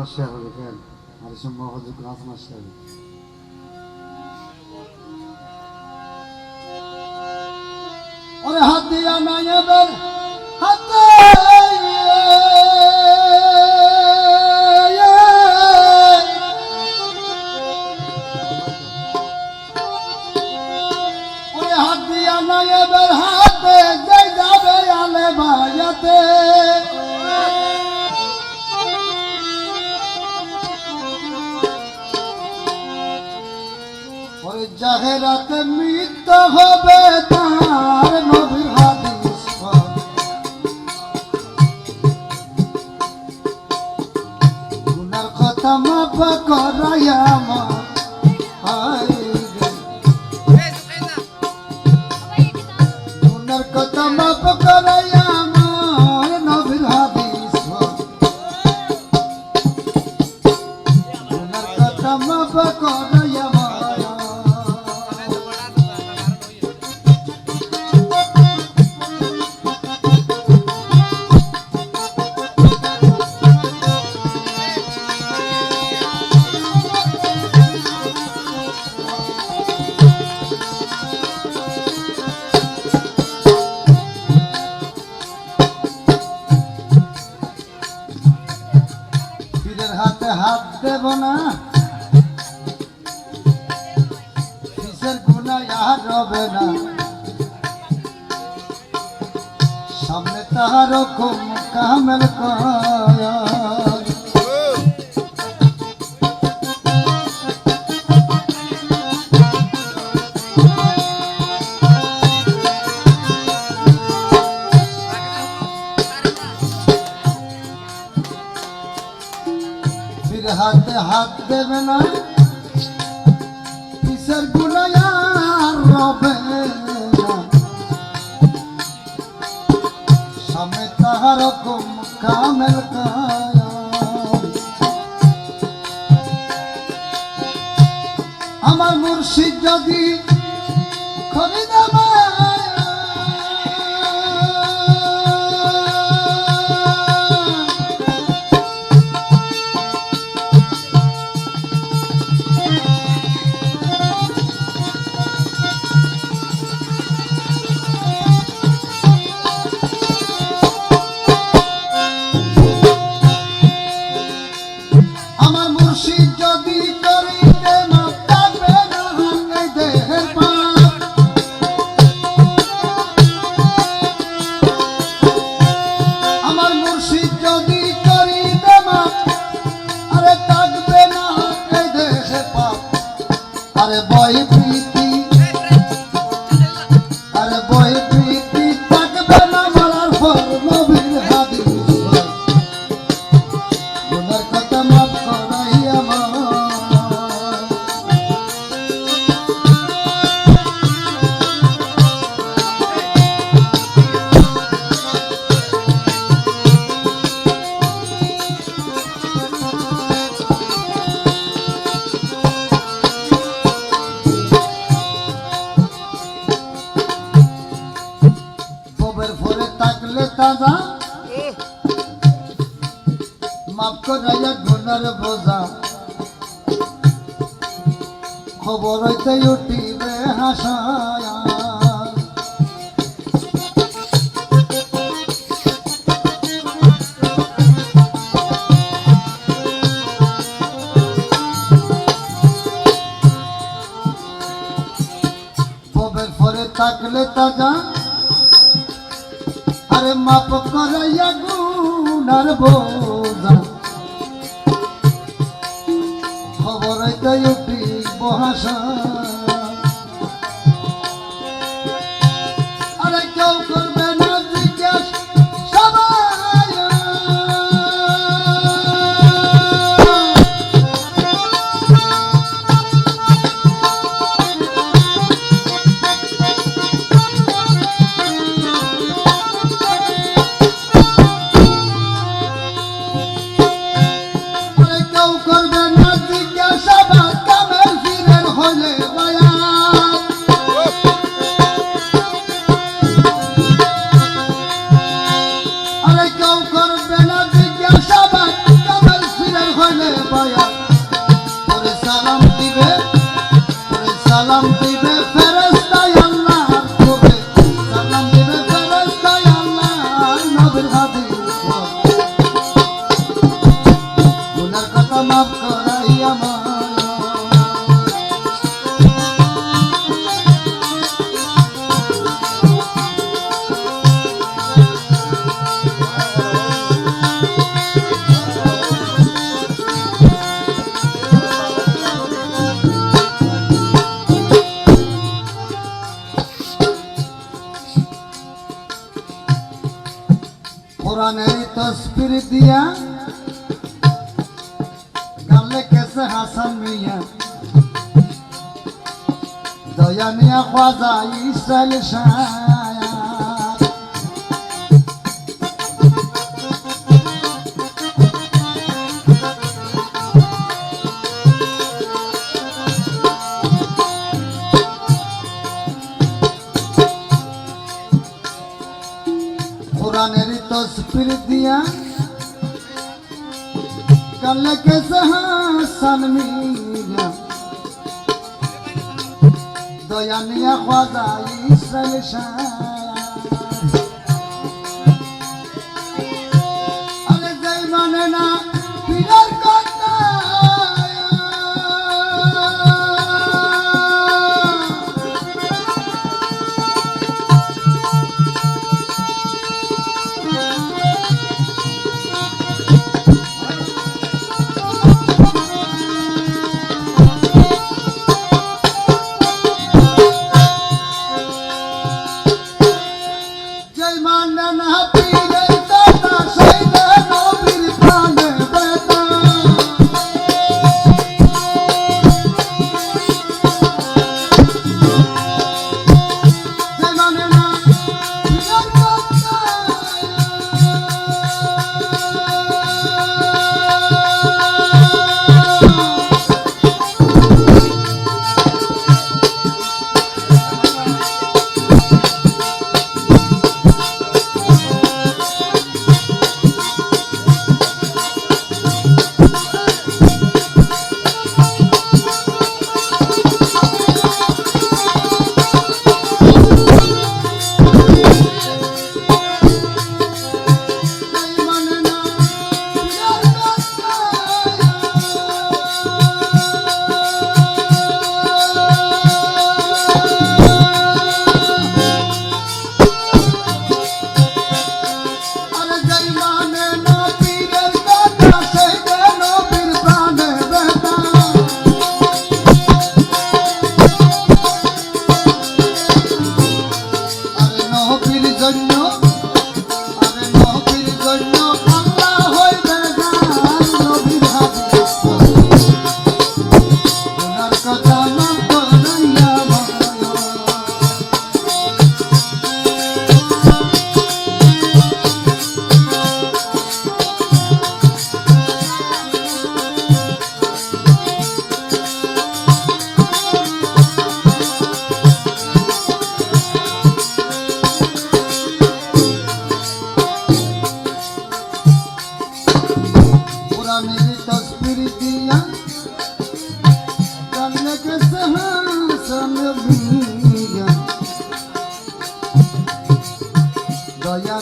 Master দেখেন আর সম্ভব হজুর class master ওরে হাত দিয়া নাই এবার হাতে ওরে হাত দিয়া নাই এবার হাতে যে যাবে আলে ভাইয়াতে জাহেরাতে মৃত্যু হবে তার নবীর হাদিস। গুনার কথা মাফ করাই আমার। গুনার কথা মাফ করাই আমার নবীর হাদিস কথা মাফ করাই দেব না। কিসের গুণা আর রবে না। সামনে তাহার কম কামেল কয় না খবর হইতে উঠিবে হাসায়া। থাকলে তাজা। আরে মাপ করাইয়া গুনার বোঝা। খবর হইতে was রাধে মিস্ত্রি দিয়া গালে কেসে হাসান মিয়া। দয়া মিয়া খাজা ইসাল শাহ। কোরআনের তসফির দিয়া কালে কেসে হাসান মিয়া। দয়া নিয়া খাজা ইসরাইল শাহ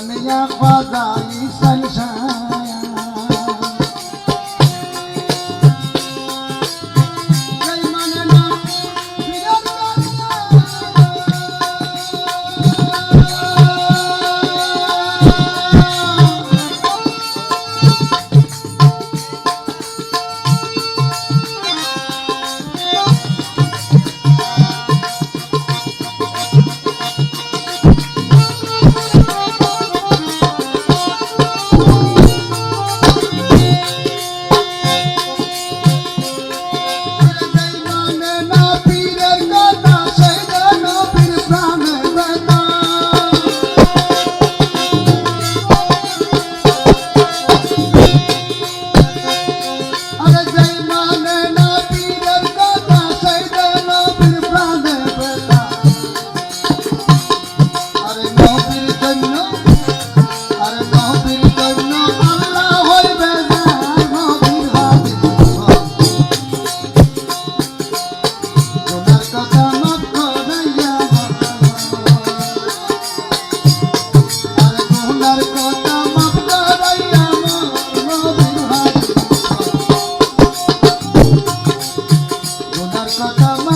মিয়া খাজা ইসান Sacamento